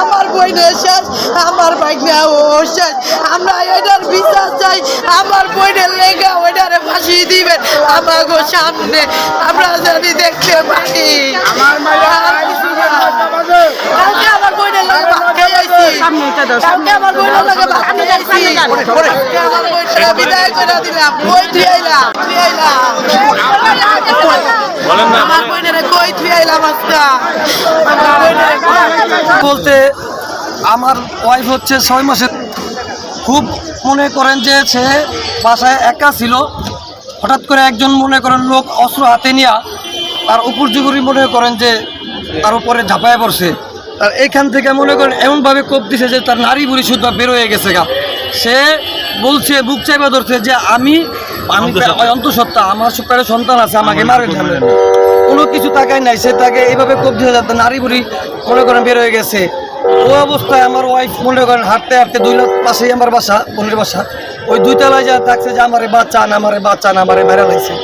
আমার বইনের শেষ আমার বাইকনা ও শেষ। আমরা এটার বিচার চাই আমার বইনের লেগা ওইটারে ফাঁসি দিবেন। আমাগো সামনে আমরা জানি দেখতে পাই আমার কালকে আমার বইনের লাগে ভাত খাই আইছি কালকে আমার লাগে ভাত আমার বিদায় করে দিলাম আইলাম আইলাম। আমার কই তুই আইলাম আজকা? বলতে আমার ওয়াইফ হচ্ছে ছয় মাসের খুব মনে করেন যে সে বাসায় একা ছিল। হঠাৎ করে একজন মনে করেন লোক অস্ত্র হাতে নিয়ে তার উপর জুগুরি মনে করেন যে তার উপরে ঝাঁপায় পড়ছে। আর এখান থেকে মনে করেন এমনভাবে কোপ দিছে যে তার নারী বুড়ি শুদ্ধ বের হয়ে গেছে গা। সে বলছে বুক চাইবা ধরছে যে আমি আমি অন্তঃসত্ত্বা। আমার সুপারে সন্তান আছে আমাকে মারে কোনো কিছু তাকায় নাই সে তাকে এইভাবে কোপ দিয়ে যাতে নারী বুড়ি মনে করেন বের হয়ে গেছে। ওই অবস্থায় আমার ওয়াইফ মনে করেন হাঁটতে হাঁটতে দুই লাখ পাশেই আমার বাসা বোনের বাসা। ওই দুই তলায় যা থাকছে যে আমারে বাচ্চা না আমারে বাচ্চা না আমারে মেরা লাগছে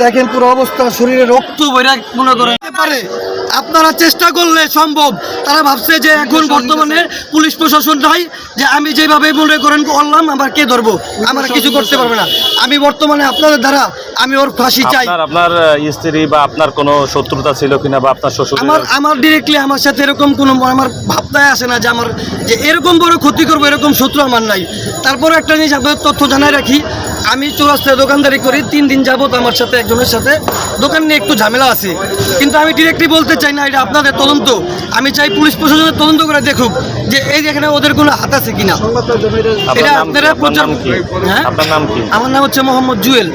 দেখেন পুরো অবস্থা শরীরে রক্ত বইরা মনে করেন। পারে। আপনারা চেষ্টা করলে সম্ভব। তারা ভাবছে যে এখন বর্তমানে পুলিশ প্রশাসন নাই যে আমি যেভাবে মনে করেন করলাম আমার কে ধরবো? আমার কিছু করতে পারবে না। আমি বর্তমানে আপনাদের দ্বারা আমি ওর ফাঁসি চাই। আপনার আপনার স্ত্রী বা আপনার কোনো শত্রুতা ছিল কিনা বা আপনার শ্বশুর আমার আমার ডিরেক্টলি আমার সাথে এরকম কোনো আমার ভাবনায় আসে না যে আমার যে এরকম বড় ক্ষতি করব এরকম শত্রু আমার নাই। তারপরে একটা জিনিস আপনাদের তথ্য জানাই রাখি আমি চৌরাস্তায় দোকানদারি করি তিন দিন যাবত আমার সাথে একজনের সাথে। দোকান নিয়ে একটু ঝামেলা আছে। কিন্তু আমি ডিরেক্টলি বলতে চাই না এটা আপনাদের তদন্ত। আমি চাই পুলিশ প্রশাসনের তদন্ত করে দেখুক যে এই এখানে ওদের কোনো হাত আছে কিনা। এটা আপনারা কি? হ্যাঁ? আমার নাম হচ্ছে মোহাম্মদ জুয়েল।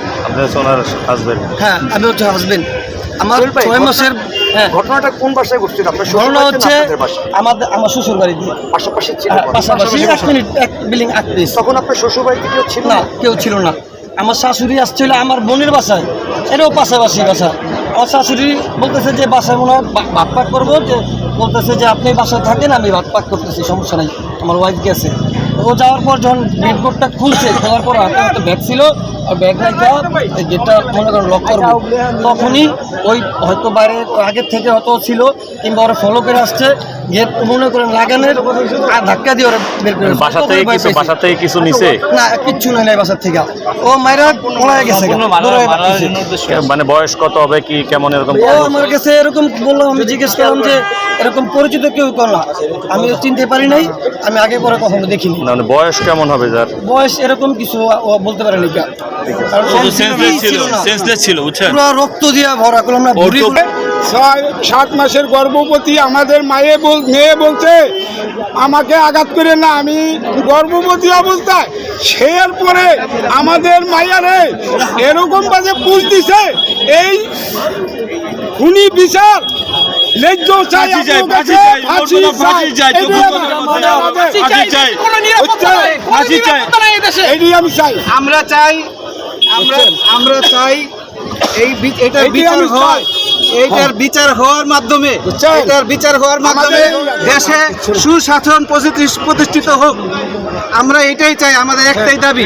হ্যাঁ আমি হচ্ছে হাজবেন্ড আমার ছয় মাসের ঘটনাটা কোন বাসায় ঘটছিল আপনার ঘটনা হচ্ছে আমাদের আমার শ্বশুর বাড়ি দিয়ে। পাশাপাশি ছিল হ্যাঁ, পাশাপাশি এক মিনিট এক বিল্ডিং এক পিস তখন আপনার শ্বশুর বাড়িতে কেউ ছিল না কেউ ছিল না। আমার শাশুড়ি আসছিল আমার বোনের বাসায়। এটাও পাশাপাশি বাসা। আমার শাশুড়ি বলতেছে যে বাসায় মনে হয় ভাত পাক করব যে বলতেছে যে আপনি বাসায় থাকেন আমি ভাত পাক করতেছি সমস্যা নাই। আমার ওয়াইফ গেছে। ও যাওয়ার পর যখন গেটবোর্ডটা খুলছে খোলার পর হাতে হাতে ব্যাগ ছিল আর ব্যাগ রাখা গেটটা মনে করেন লক করব তখনই ওই হয়তো বাইরে আগের থেকে হয়তো ছিল কিংবা ওরা ফলো করে আসছে গেট মনে করেন লাগানোর আর ধাক্কা দিয়ে ওরা বের করে বাসা থেকে কিছু বাসা থেকে কিছু নিছে? না কিচ্ছু নয় নাই বাসার থেকে। ও মায়েরা পড়ায় গেছে মানে বয়স কত হবে কি কেমন এরকম ও আমার কাছে এরকম বললাম আমি জিজ্ঞেস করলাম যে এরকম পরিচিত কেউ কর না। আমি চিনতে পারি নাই আমি আগে পরে কখনো দেখিনি। না, মানে বয়স কেমন হবে যার? বয়স এরকম কিছু বলতে পারেনি কা কারণ ও সেন্সলেস ছিল না। সেন্সলেস ছিল বুঝছেন? পুরো রক্ত দিয়ে ভরা করলাম না ছয় সাত মাসের গর্ভবতী আমাদের মায়ে বল মেয়ে বলছে আমাকে আঘাত করে না আমি গর্ভবতী অবস্থায়। সের পরে আমাদের মায়ারে এরকম বাজে পুষ দিছে এই খুনি বিচার ন্যায্য চাই ফাঁসি ফাঁসি আমি আমরা চাই আমরা আমরা চাই এই এটা বিচার হয় এইটার বিচার হওয়ার মাধ্যমে এটার বিচার হওয়ার মাধ্যমে দেশে সুশাসন প্রতিষ্ঠ- প্রতিষ্ঠিত হোক। আমরা এটাই চাই আমাদের একটাই দাবি।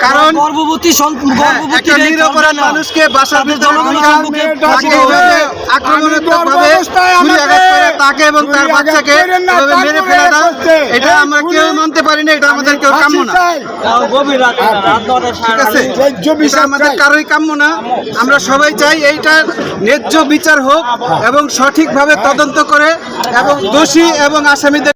কারণ গর্ভবতী হ্যাঁ, গর্ভবতী নিরপরাধ মানুষকে বাসার আক্রমণ ভিতরে জনগণ ঢুকা সম্মুখে তাকে ফাঁসি এইভাবে হবে। আক্রমণাত্মকভাবে গর্ভাবস্থায় ছুরি আমাকে আঘাত করে তাকে এবং তার বাচ্চাকে এটা আমরা কেউ মানতে পারি না এটা আমাদের কেউ কাম্য না। ঠিক আছে ন্যায্য এটা বিচার আমাদের। কারোই কাম্য না। আমরা সবাই চাই এইটার ন্যায্য বিচার হোক এবং সঠিকভাবে তদন্ত করে এবং দোষী এবং আসামিদের